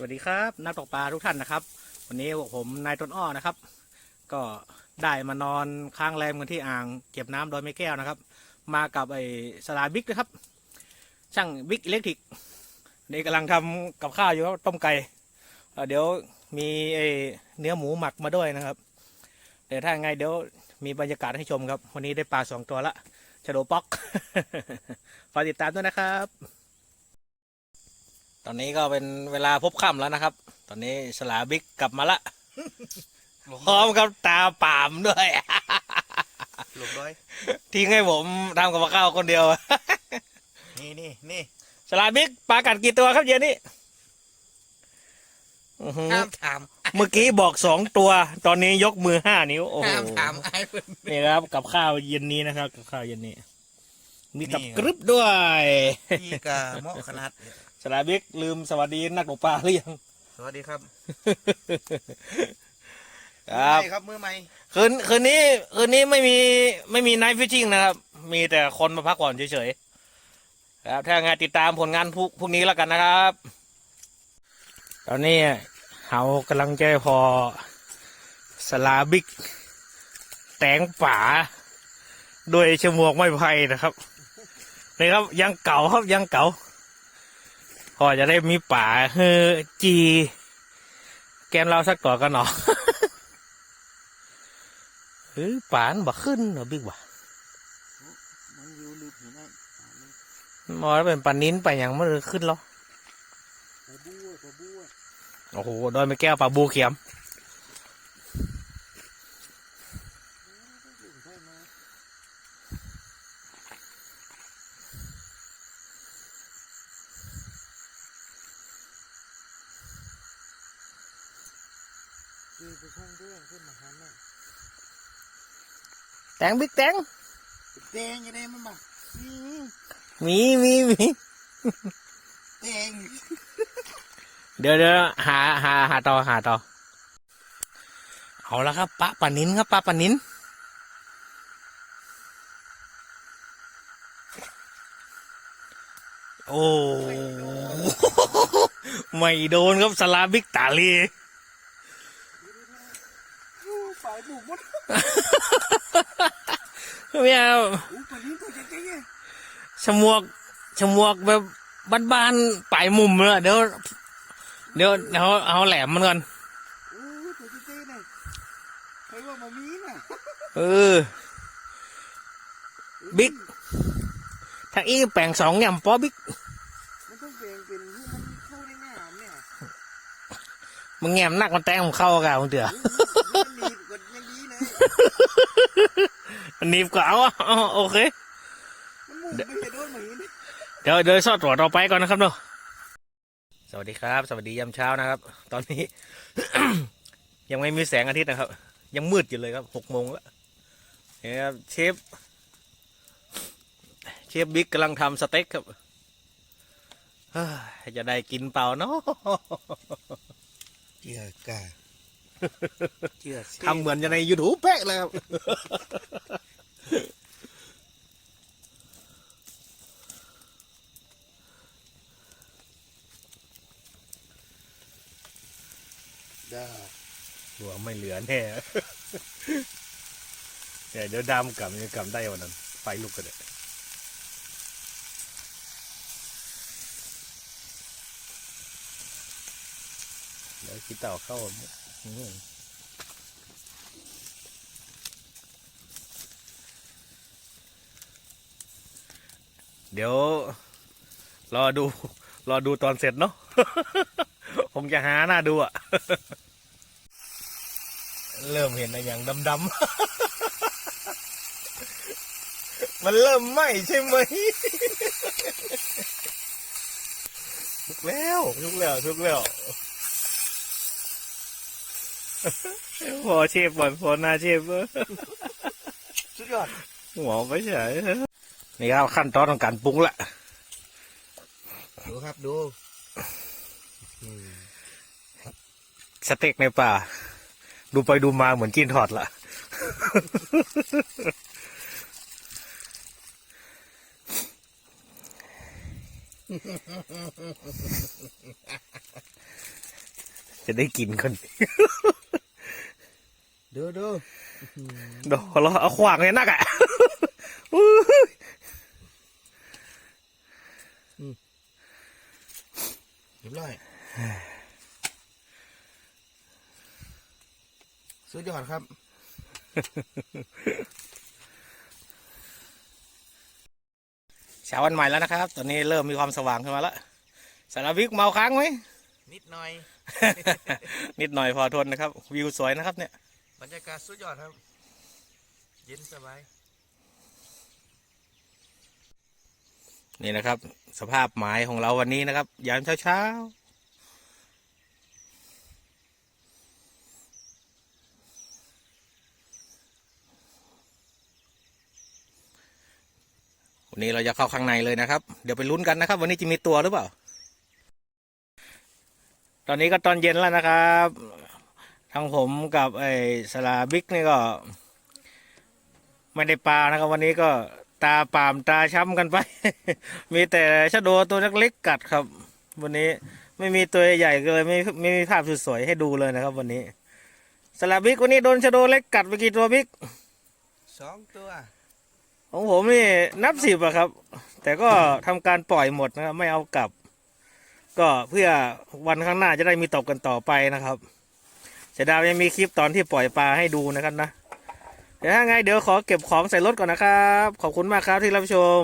สวัสดีครับนักตกปลาทุกท่านนะครับ วันนี้ผมนายต้นอ้อนะครับ ก็ได้มานอนค้างแรมกันที่อ่างเก็บน้ำโดยไม่แก้วนะครับ มากับไอ้สลาบิ๊กนะครับ ช่างบิ๊กอิเล็กทริกนี่กำลังทำกับข้าวอยู่ครับต้มไก่เดี๋ยวมีไอ้เนื้อหมูหมักมาด้วยนะครับเดี๋ยวถ้าไงเดี๋ยวมีบรรยากาศให้ชมครับ วันนี้ได้ปลาสองตัวละชะโดป๊อกฝากติดตามด้วยนะครับ อนนี้ก็เป็นเวลาพบค่ำแล้วนะครับ ตอนนี้สลาบิ๊กกลับมาละพร้อมกับตาป่ามด้วยหลบด้วยทิ้งให้ผมทำกับข้าวคนเดียว นี่นี่นี่สลาบิ๊กปลากัดกี่ตัวครับเย็นนี้อื้อหือห้ามถาม เมื่อกี้บอกสองตัว ตอนนี้ยกมือห้านิ้ว โอ้โหห้ามถามไอ้เพื่อนนี่ครับ กับข้าวเย็นนี้นะครับ กับข้าวเย็นนี้ มีกับนี่ครับกรึบด้วยพี่กาเหมาะขนาด สลาบิ๊กลืมสวัสดีนักตกปลาหรือยัง สวัสดีครับครับมือใหม่ครับมือใหม่คืนคืนนี้คืนนี้ไม่มีไม่มีไนท์ฟิชชิ่งนะครับ มีแต่คนมาพักผ่อนเฉยๆครับถ้าไงติดตามผลงานพรุ่งพรุ่งนี้แล้วกันนะครับ ตอนนี้เขากำลังจะพอสลาบิกแตงป่าด้วยชมวกไม้ไผ่นะครับนี่ครับยังเก่าครับยังเก่า ก็จะได้มีป่าเฮอจี แกนเราสักต่อกันหนอเฮ้ยป่านบ่ขึ้นเหรอบิ๊กบ่มอเป็นปันนิ้นไปอย่างมันเลยขึ้นแล้วโอ้โหโดยไม่แก้วปลาบูเขียม คือไปช่างเรื่องขึ้นมาหันน่ะ แตงบิ๊กแตงแดงยังไงมันมาอืมมีมีมีแดงเดี๋ยวเดี๋ยวหาหาหาต่อหาต่อเอาละครับปลาปลานิ้นครับปลาปลานิ้นโอ้ ไม่โดนครับสลาบิกตาลี ฝ่ายบุกมดไม่เอาอู้ปลาลิ้นตัวใหญ่ๆเนี่ยฉมวกฉมวกแบบบ้านๆปลายมุมเลยเดี๋ยวเดี๋ยวเอาเอาแหลมมันก่อนอู้ตัวใหญ่ๆเนี่ยใครว่ามามีน่ะเออบิ๊กถ้าอีแปลงสองอย่างปอบิ๊กมันต้องแบ่งเป็นให้มันเข้าได้ง่ายเนี่ยมึงแงมนักมันแตงผมเข้ากันมึงเถื่อ มันหนีบกว่าอย่างนี้เลย อันนี้ก็เอาอะเอาโอเคมันมุ่งไปเห็นโดนหมีนี่เดี๋ยวเดี๋ยวสอดตัวต่อไปก่อนนะครับเนาะสวัสดีครับ สวัสดียามเช้านะครับ ตอนนี้ ยังไม่มีแสงอาทิตย์นะครับ ยังมืดอยู่เลยครับหกโมงแล้วเนี่ยครับเชฟเชฟบิ๊กกำลังทำสเต็กครับเฮ้ยจะได้กินเปล่าเนาะเจือกาเจือทำเหมือนจะในยูทูบแป๊ะเลยครับ ได้หัวไม่เหลือแน่เดี๋ยวเดี๋ยวดำกลับจะกลับได้วันนั้น ไฟลุกกันเลยเดี๋ยวคิดเต่าเข้าเดี๋ยว รอดู รอดูตอนเสร็จเนาะ ผมจะหาหน้าดูอะ เริ่มเห็นอะไรอย่างดำๆ มันเริ่มไหมใช่ไหมทุกแล้วทุกแล้วทุกแล้วพอเชฟก่อนพอหน้าเชฟสุดยอดหัวไม่ใช่นี่ครับขั้นตอนของการปรุงละดูครับดู สเต็กในป่า ดูไปดูมาเหมือนจีนทอดละจะได้กินคนเด้อเด้อเดี๋ยวเราเอาขวางเลยนักอะอู้หูเรียบร้อย สุดยอดครับ เช้าวันใหม่แล้วนะครับ ตอนนี้เริ่มมีความสว่างขึ้นมาแล้ว สารวิกเมาค้างไหม นิดหน่อย นิดหน่อยพอทนนะครับ วิวสวยนะครับเนี่ย บรรยากาศสุดยอดครับ เย็นสบาย นี่นะครับ สภาพหมายของเราวันนี้นะครับ ยามเช้าๆวัน นี้เราจะเข้าข้างในเลยนะครับ เดี๋ยวไปลุ้นกันนะครับ วันนี้จะมีตัวหรือเปล่า ตอนนี้ก็ตอนเย็นแล้วนะครับทั้งผมกับไอ้สลาบิ๊กนี่ก็ ไม่ได้ปลานะครับ วันนี้ก็ตาปามตาช้ำกันไป มีแต่ชะโดตัวเล็กๆกัดครับ วันนี้ไม่มีตัวใหญ่เลยไม่ไม่มีภาพสวยๆให้ดูเลยนะครับ วันนี้สลับบิ๊กวันนี้โดนชะโดเล็กกัดไปกี่ตัวบิ๊กสองตัว ของผมนี่นับสิบอะครับ แต่ก็ทำการปล่อยหมดนะครับ ไม่เอากลับ ก็เพื่อวันข้างหน้าจะได้มีตกกันต่อไปนะครับเสดาวยังมีคลิปตอนที่ปล่อยปลาให้ดูนะครับนะเดี๋ยวถ้าไงเดี๋ยวขอเก็บของใส่รถก่อนนะครับ ขอบคุณมากครับที่รับชม